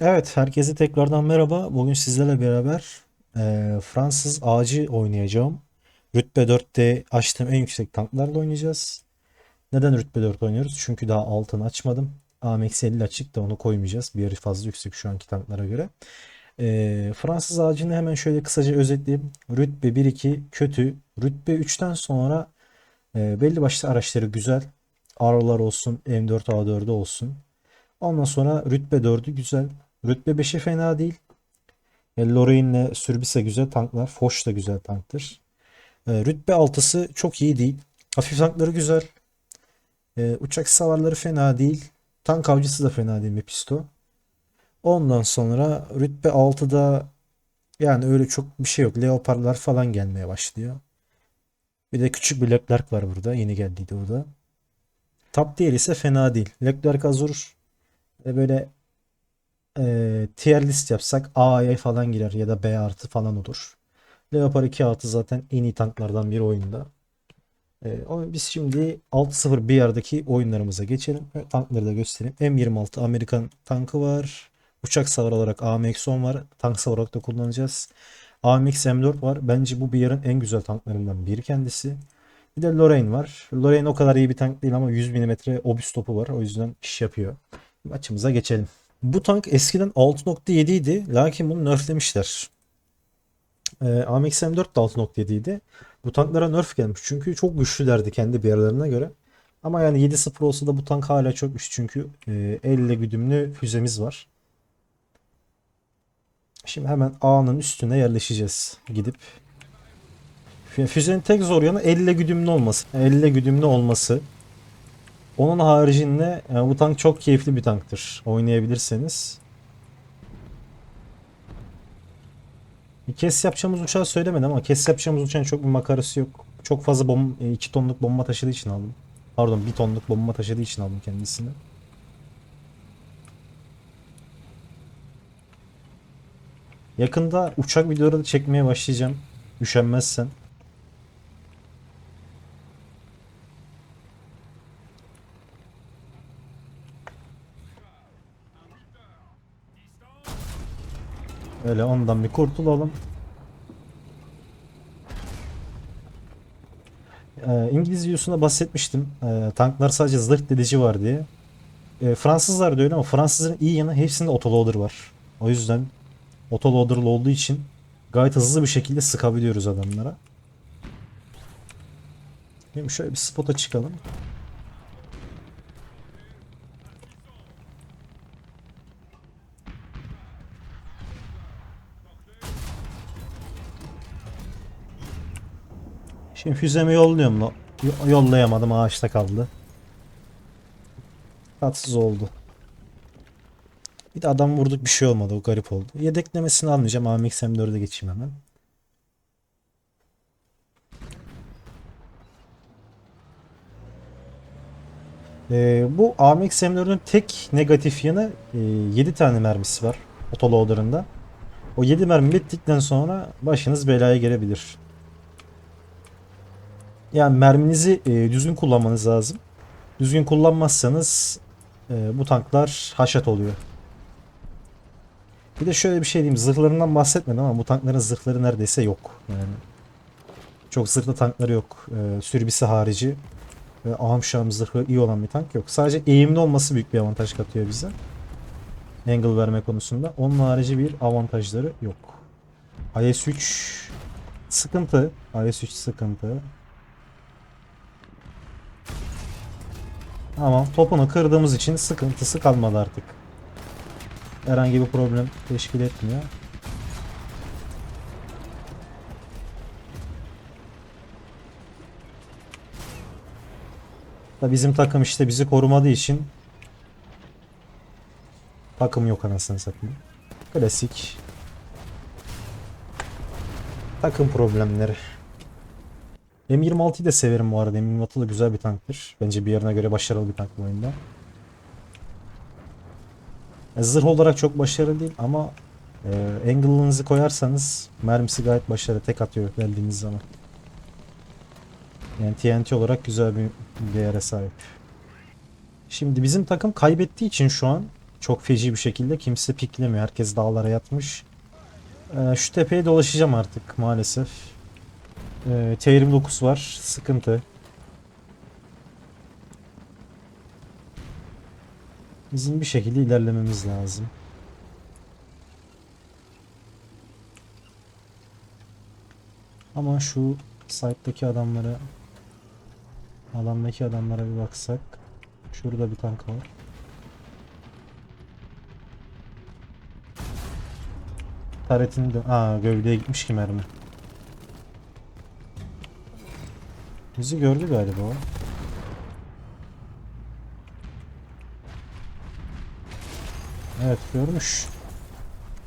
Evet, herkese tekrardan merhaba. Bugün sizlerle beraber eee, Fransız ağacı oynayacağım. Rütbe 4'te açtığım en yüksek tanklarla oynayacağız. Neden rütbe 4 oynuyoruz? Çünkü daha altını açmadım. AMX 50 açık da onu koymayacağız. Bir yarı fazla yüksek şu anki tanklara göre. Eee, Fransız ağacını hemen şöyle kısaca özetleyeyim. Rütbe 1-2 kötü. Rütbe 3'ten sonra eee, belli başlı araçları güzel. Arrolar olsun, M4 A4'ü olsun. Ondan sonra rütbe 4'ü güzel. Rütbe 5'i fena değil. E, Lorraine'le Sürbise güzel tanklar. Foch da güzel tanktır. E, rütbe 6'sı çok iyi değil. Hafif tankları güzel. E, uçak savarları fena değil. Tank avcısı da fena değil Mephisto. Ondan sonra rütbe 6'da yani öyle çok bir şey yok. Leopardlar falan gelmeye başlıyor. Bir de küçük bir Leclerc var burada. Yeni geldiydi o da. Top tier ise fena değil. Leclerc Azur e, böyle e, tier list yapsak A'ya falan girer ya da B artı falan olur. Leopard 2 artı zaten en iyi tanklardan biri oyunda. E, ama biz şimdi 6-0 bir yerdeki oyunlarımıza geçelim. Tankları da göstereyim. M26 Amerikan tankı var. Uçak savar olarak AMX-10 var. Tank savar olarak da kullanacağız. AMX M4 var. Bence bu bir yarın en güzel tanklarından biri kendisi. Bir de Lorraine var. Lorraine o kadar iyi bir tank değil ama 100 mm obüs topu var. O yüzden iş yapıyor. Maçımıza geçelim. Bu tank eskiden 6.7 idi. Lakin bunu nerflemişler. Ee, AMX M4 de 6.7 idi. Bu tanklara nerf gelmiş. Çünkü çok güçlülerdi kendi bir göre. Ama yani 7.0 olsa da bu tank hala çok güçlü. Çünkü e, elle güdümlü füzemiz var. Şimdi hemen A'nın üstüne yerleşeceğiz. Gidip. Fü- Füzenin tek zor yanı elle güdümlü olması. Elle güdümlü olması. Onun haricinde yani bu tank çok keyifli bir tanktır. Oynayabilirseniz. Kes yapacağımız uçağı söylemedim ama kes yapacağımız uçağın çok bir makarası yok. Çok fazla bom 2 tonluk bomba taşıdığı için aldım. Pardon 1 tonluk bomba taşıdığı için aldım kendisini. Yakında uçak videoları da çekmeye başlayacağım. Üşenmezsen. Öyle ondan bir kurtulalım. Ee, İngiliz videosunda bahsetmiştim. Ee, tanklar sadece zırh delici var diye. Ee, Fransızlar da öyle ama Fransızların iyi yanı hepsinde autoloader var. O yüzden autoloader'lı olduğu için gayet hızlı bir şekilde sıkabiliyoruz adamlara. Şimdi şöyle bir spota çıkalım. Şimdi füzemi yolluyorum. Yo- Yollayamadım ağaçta kaldı. Tatsız oldu. Bir de adam vurduk bir şey olmadı. O garip oldu. Yedeklemesini almayacağım. AMX M4'e geçeyim hemen. Ee, bu AMX M4'ün tek negatif yanı e, 7 tane mermisi var. Autoloader'ında. O 7 mermi bittikten sonra başınız belaya gelebilir. Yani merminizi e, düzgün kullanmanız lazım. Düzgün kullanmazsanız e, bu tanklar haşat oluyor. Bir de şöyle bir şey diyeyim. Zırhlarından bahsetmedim ama bu tankların zırhları neredeyse yok. Yani çok zırhlı tankları yok. E, sürbisi harici. Ve ahım şahım zırhı iyi olan bir tank yok. Sadece eğimli olması büyük bir avantaj katıyor bize. Angle verme konusunda. Onun harici bir avantajları yok. IS-3 sıkıntı. IS-3 sıkıntı. Ama topunu kırdığımız için sıkıntısı kalmadı artık. Herhangi bir problem teşkil etmiyor. Da bizim takım işte bizi korumadığı için takım yok anasını satayım. Klasik takım problemleri. M26'yı da severim bu arada. M26 da güzel bir tanktır. Bence bir yerine göre başarılı bir tank bu oyunda. E, Zırh olarak çok başarılı değil ama e, angle'ınızı koyarsanız mermisi gayet başarılı. Tek atıyor geldiğiniz zaman. Yani TNT olarak güzel bir değere sahip. Şimdi bizim takım kaybettiği için şu an Çok feci bir şekilde kimse piklemiyor. Herkes dağlara yatmış. Ee, şu tepeye dolaşacağım artık maalesef. Ee, T29 var. Sıkıntı. Bizim bir şekilde ilerlememiz lazım. Ama şu site'daki adamlara alandaki adamlara bir baksak. Şurada bir tank var. Taretini de... Aa gövdeye gitmiş ki mermi. Bizi gördü galiba. Evet görmüş.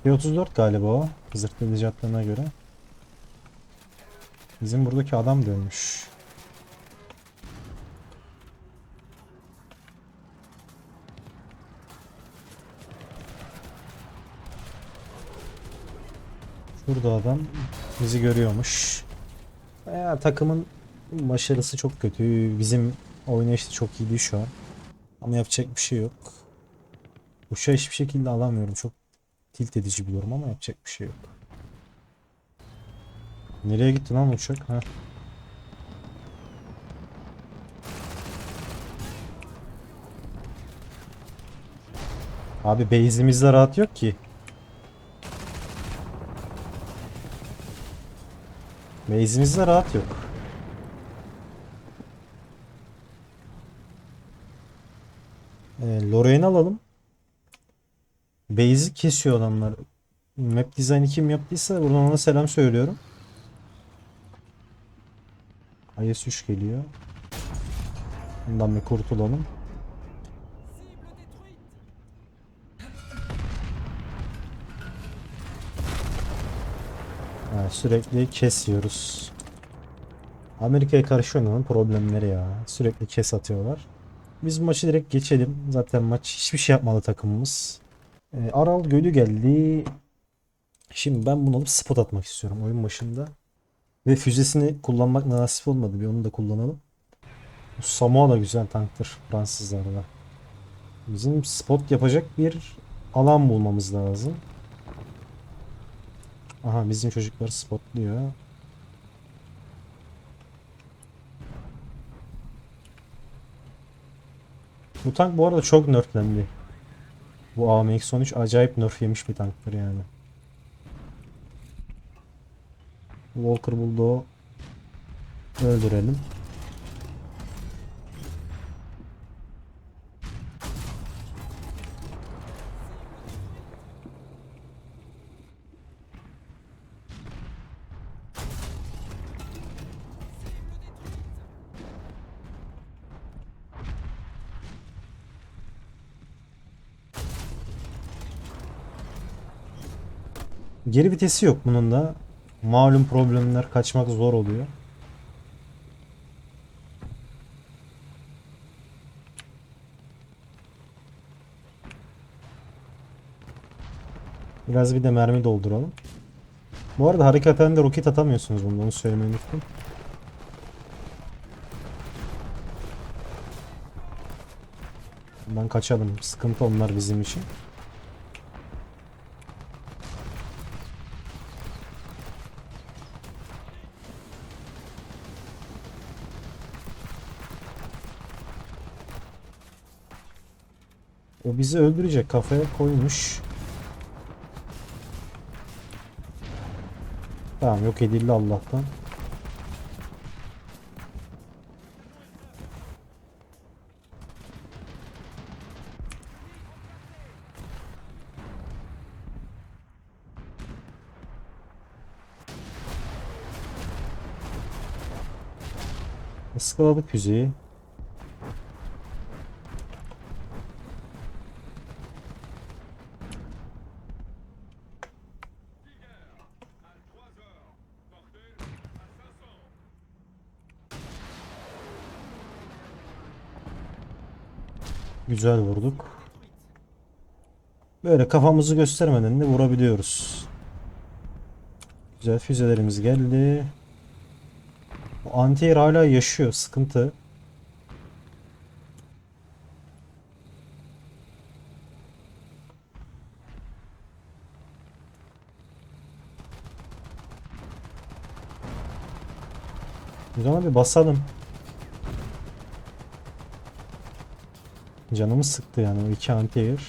P34 galiba o. Zırhlı attığına göre. Bizim buradaki adam dönmüş. Şurada adam bizi görüyormuş. Ya, takımın başarısı çok kötü. Bizim oynayış da çok iyi değil şu an. Ama yapacak bir şey yok. Uçağı hiçbir şekilde alamıyorum. Çok tilt edici buluyorum ama yapacak bir şey yok. Nereye gitti lan uçak? Ha. Abi base'imizde rahat yok ki. Base'imizde rahat yok. Ee, Lorraine alalım. Base'i kesiyor adamlar. Map dizaynı kim yaptıysa buradan ona selam söylüyorum. IS-3 geliyor. Bundan bir kurtulalım. Ha, sürekli kesiyoruz. Amerika'ya karşı oynamanın problemleri ya. Sürekli kes atıyorlar. Biz maçı direkt geçelim. Zaten maç hiçbir şey yapmadı takımımız. Ee, Aral Gölü geldi. Şimdi ben bunu alıp spot atmak istiyorum oyun başında. Ve füzesini kullanmak nasip olmadı. Bir onu da kullanalım. Bu Samoa da güzel tanktır Fransızlarda. Bizim spot yapacak bir alan bulmamız lazım. Aha bizim çocuklar spotluyor. Bu tank bu arada çok nerflendi. Bu AMX-13 acayip nerf yemiş bir tanktır yani. Walker Bulldog'u öldürelim. Geri vitesi yok bunun da. Malum problemler kaçmak zor oluyor. Biraz bir de mermi dolduralım. Bu arada harikaten de roket atamıyorsunuz bunda onu söylemeyi unuttum. Bundan kaçalım. Sıkıntı onlar bizim için. Bizi öldürecek kafaya koymuş. Tamam yok edildi Allah'tan. Iskaladık füzeyi. Güzel vurduk. Böyle kafamızı göstermeden de vurabiliyoruz. Güzel füzelerimiz geldi. Bu antiyer hala yaşıyor. Sıkıntı. Biz ona bir basalım. Canımı sıktı yani o iki anti-air.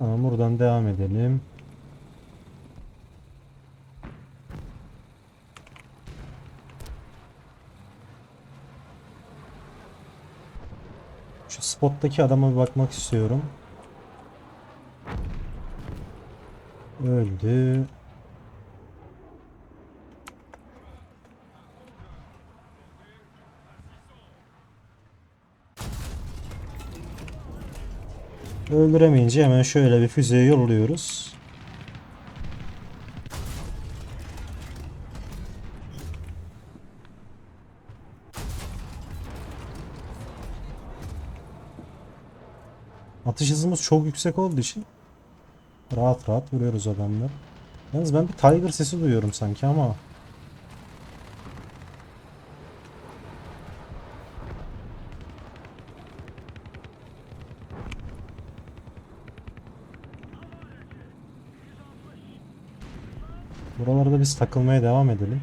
Buradan devam edelim. Şu spottaki adama bir bakmak istiyorum. Öldü. Öldüremeyince hemen şöyle bir füzeye yolluyoruz. Atış hızımız çok yüksek olduğu için rahat rahat vuruyoruz adamlar. Yalnız ben bir Tiger sesi duyuyorum sanki ama Buralarda biz takılmaya devam edelim.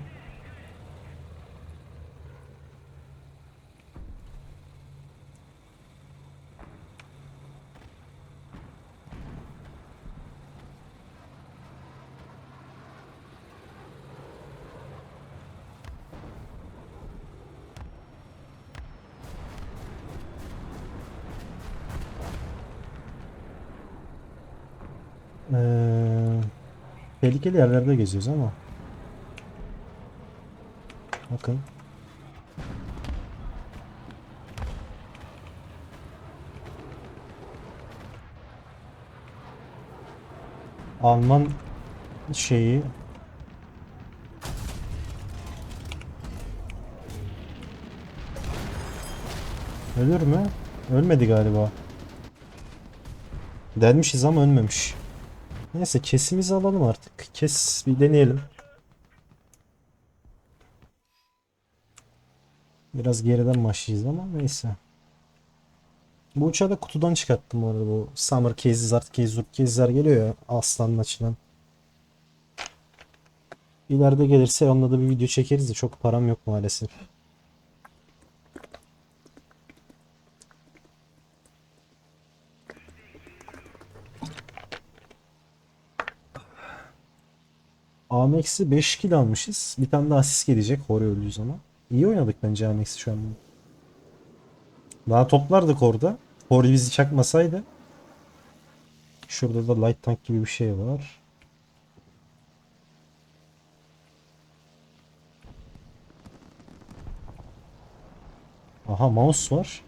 Tehlikeli yerlerde geziyoruz ama. Bakın. Alman şeyi Ölür mü? Ölmedi galiba. Delmişiz ama ölmemiş. Neyse kesimizi alalım artık. Kes bir deneyelim. Biraz geriden başlayacağız ama neyse. Bu uçağı da kutudan çıkarttım bu arada bu Summer Cases artık Kezur Case'ler geliyor ya aslanın açılan. İleride gelirse onunla da bir video çekeriz de çok param yok maalesef. Amex'i 5 kill almışız. Bir tane daha asist gelecek Hori öldüğü zaman. İyi oynadık bence Amex'i şu an. Daha toplardık orada. Hori bizi çakmasaydı. Şurada da light tank gibi bir şey var. Aha mouse var.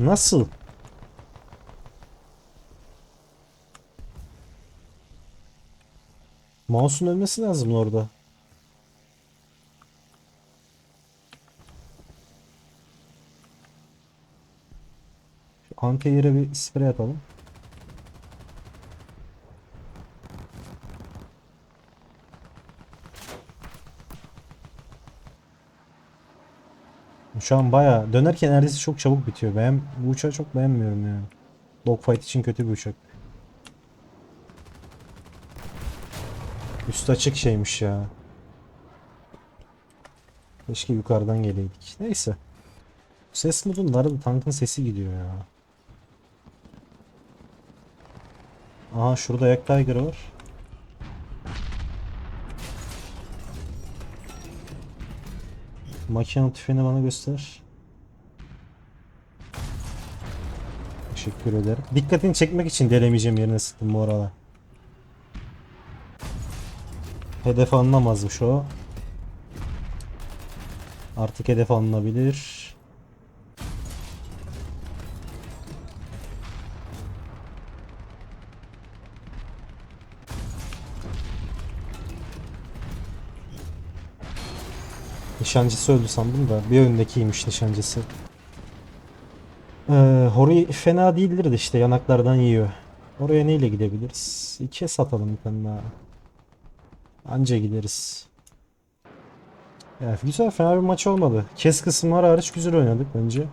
Nasıl? Mouse'un ölmesi lazım orada. Şu anti-air'e bir sprey atalım. Şu an baya dönerken neredeyse çok çabuk bitiyor. Ben bu uçağı çok beğenmiyorum yani. Dogfight için kötü bir uçak. Üstü açık şeymiş ya. Keşke yukarıdan geleydik. Neyse. Ses modunda arada tankın sesi gidiyor ya. Aha şurada Yak Tiger var. Makine tüfeğini bana göster. Teşekkür ederim. Dikkatini çekmek için denemeyeceğim yerine sıktım bu arada. Hedef alınamazmış o. Artık hedef alınabilir. Nişancısı öldü sandım da bir öndekiymiş nişancısı. Ee, Hori fena değildir de işte yanaklardan yiyor. Oraya neyle gidebiliriz? İkiye satalım bir tane daha. Anca gideriz. Ya, güzel fena bir maç olmadı. Kes kısımları hariç güzel oynadık bence.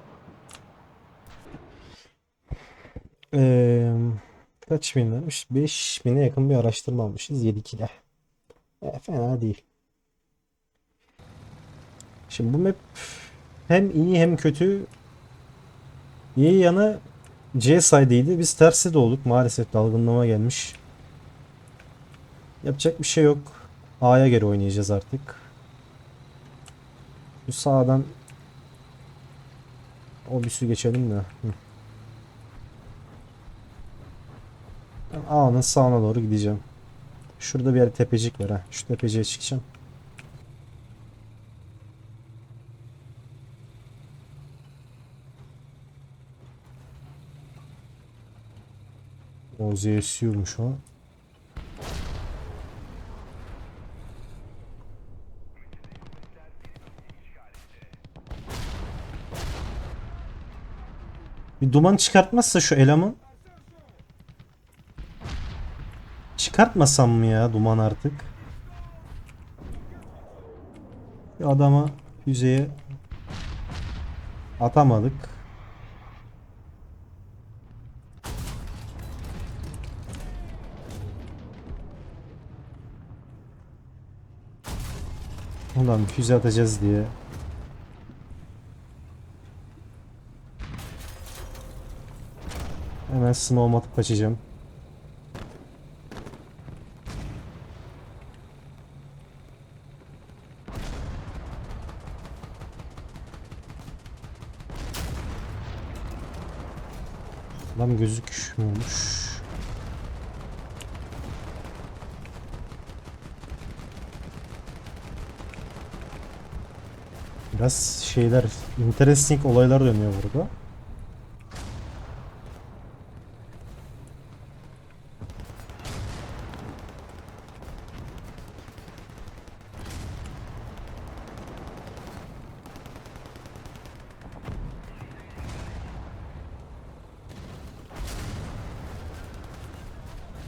Ee, kaç bin demiş? 5 bine yakın bir araştırma almışız 7 kile. E, fena değil. Şimdi bu map hem iyi hem kötü. İyi yanı C side'ıydı. Biz tersi de olduk. Maalesef dalgınlama gelmiş. Yapacak bir şey yok. A'ya göre oynayacağız artık. Bu sağdan o su geçelim de. A'nın sağına doğru gideceğim. Şurada bir yer tepecik var ha. Şu tepeciye çıkacağım. O ZSU'muş o. Bir duman çıkartmazsa şu eleman Çıkartmasam mı ya duman artık? Bir adama yüzeye atamadık. Ulan füze atacağız diye. Hemen smoke atıp kaçacağım. Adam gözükmüyormuş. Biraz şeyler, interesting olaylar dönüyor burada.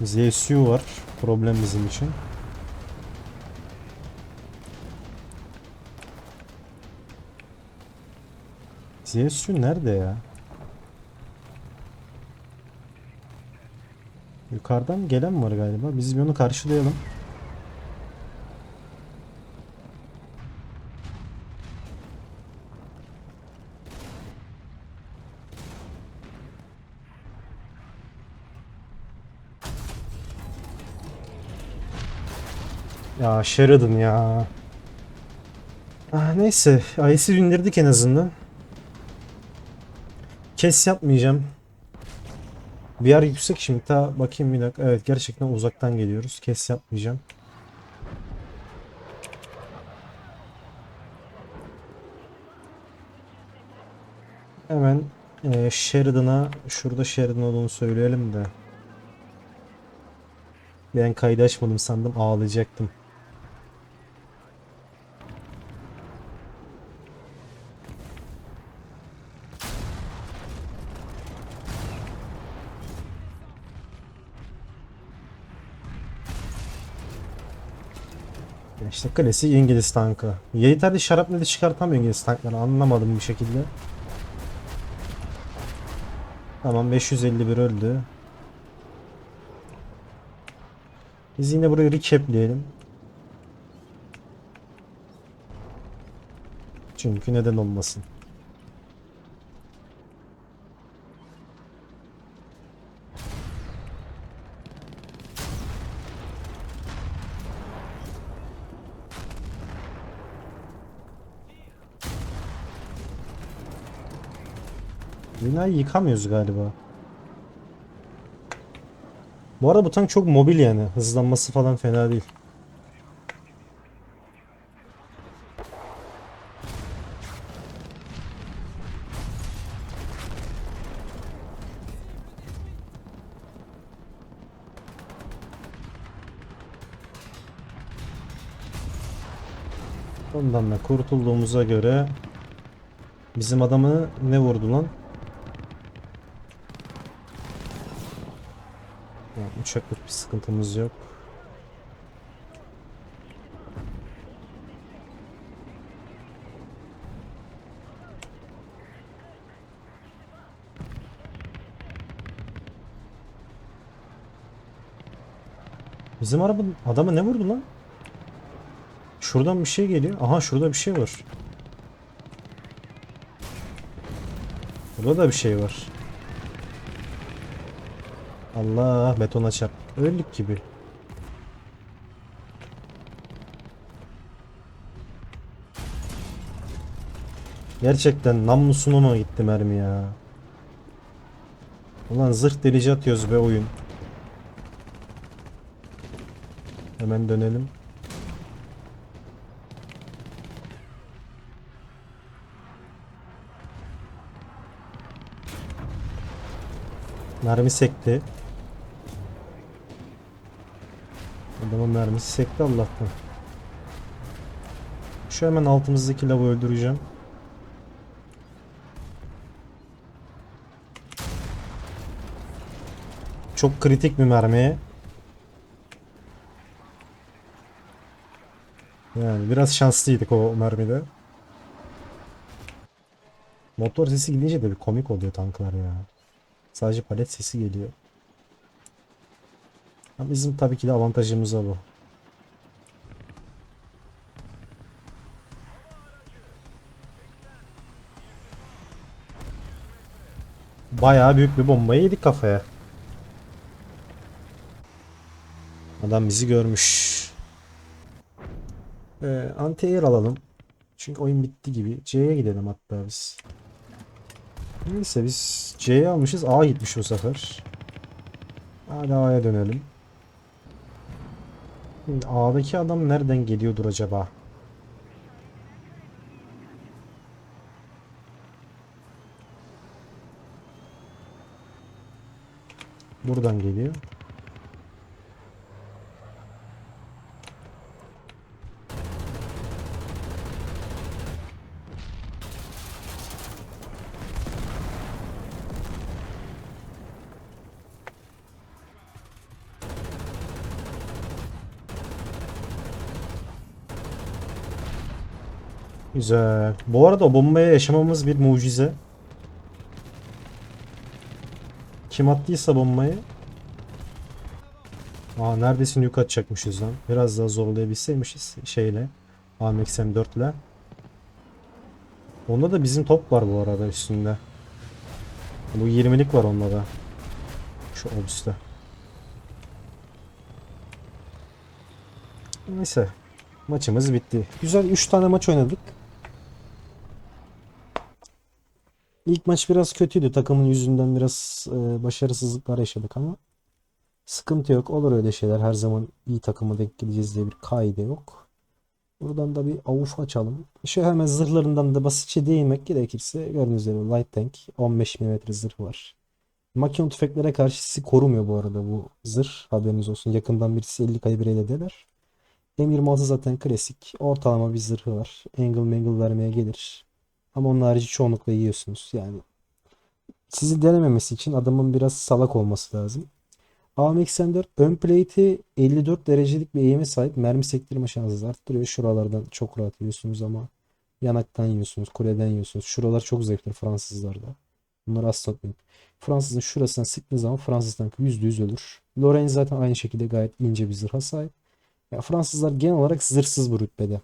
ZSU var. Problem bizim için. ZSU nerede ya? Yukarıdan gelen var galiba. Biz bir onu karşılayalım. Ya Sheridan ya. Ah, neyse. Ice'i indirdik en azından. Kes yapmayacağım. Bir yer yüksek şimdi. Ta bakayım bir dakika. Evet gerçekten uzaktan geliyoruz. Kes yapmayacağım. Hemen e, Sheridan'a şurada Sheridan olduğunu söyleyelim de. Ben kaydı açmadım sandım ağlayacaktım. İşte klasik İngiliz tankı. Yeterli şarapneli çıkartamıyor İngiliz tankları anlamadım bir şekilde. Tamam 551 öldü. Biz yine burayı recapleyelim. Çünkü neden olmasın. Binayı yıkamıyoruz galiba. Bu arada bu tank çok mobil yani. Hızlanması falan fena değil. Ondan da kurtulduğumuza göre bizim adamı ne vurdu lan? uçaklık bir sıkıntımız yok. Bizim araba adama ne vurdu lan? Şuradan bir şey geliyor. Aha şurada bir şey var. Burada da bir şey var. Allah betona çarp. Öldük gibi. Gerçekten namlusuna mı gitti mermi ya? Ulan zırh delici atıyoruz be oyun. Hemen dönelim. Mermi sekti. Adamın mermisi sekti Allah'tan. Şu hemen altımızdaki lavı öldüreceğim. Çok kritik bir mermi. Yani biraz şanslıydık o mermide. Motor sesi gidince de bir komik oluyor tanklar ya. Sadece palet sesi geliyor. Bizim tabii ki de avantajımız bu. Bayağı büyük bir bombayı yedik kafaya. Adam bizi görmüş. Ee, anti-air alalım. Çünkü oyun bitti gibi. C'ye gidelim hatta biz. Neyse biz C'ye almışız. A gitmiş bu sefer. Hadi A'ya dönelim. Şimdi A'daki adam nereden geliyordur acaba? Buradan geliyor. Güzel. Bu arada o bombaya yaşamamız bir mucize. Kim attıysa bombayı. Aa neredesin yük atacakmışız lan. Biraz daha zorlayabilseymişiz şeyle. AMX M4 ile. Onda da bizim top var bu arada üstünde. Bu 20'lik var onda da. Şu obüste. Neyse. Maçımız bitti. Güzel 3 tane maç oynadık. İlk maç biraz kötüydü. Takımın yüzünden biraz e, başarısızlıklar yaşadık ama sıkıntı yok. Olur öyle şeyler. Her zaman iyi takıma denk geleceğiz diye bir kaide yok. Buradan da bir avuf açalım. Şu hemen zırhlarından da basitçe değinmek gerekirse gördüğünüz gibi light tank 15 mm zırh var. Makine tüfeklere karşı sizi korumuyor bu arada bu zırh. Haberiniz olsun. Yakından birisi 50 kalibreyle deler. M26 zaten klasik. Ortalama bir zırhı var. Angle mangle vermeye gelir. Ama onun harici çoğunlukla yiyorsunuz. Yani sizi denememesi için adamın biraz salak olması lazım. AMX-M4 ön plate'i 54 derecelik bir eğime sahip mermi sektirme şansınızı arttırıyor. Şuralardan çok rahat yiyorsunuz ama yanaktan yiyorsunuz, kuleden yiyorsunuz. Şuralar çok zevkli Fransızlarda. Bunları asla unutmayın. Fransızın şurasına sıktığınız zaman Fransız tankı %100 ölür. Lorraine zaten aynı şekilde gayet ince bir zırha sahip. Ya Fransızlar genel olarak zırhsız bu rütbede.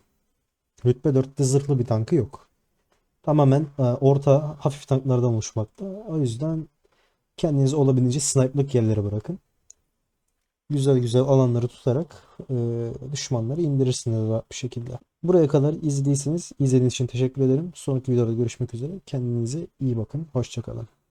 Rütbe 4'te zırhlı bir tankı yok. Tamamen e, orta hafif tanklardan oluşmakta. O yüzden kendinizi olabildiğince sniper'lık yerlere bırakın. Güzel güzel alanları tutarak e, düşmanları indirirsiniz rahat bir şekilde. Buraya kadar izlediyseniz izlediğiniz için teşekkür ederim. Sonraki videoda görüşmek üzere. Kendinize iyi bakın. Hoşçakalın.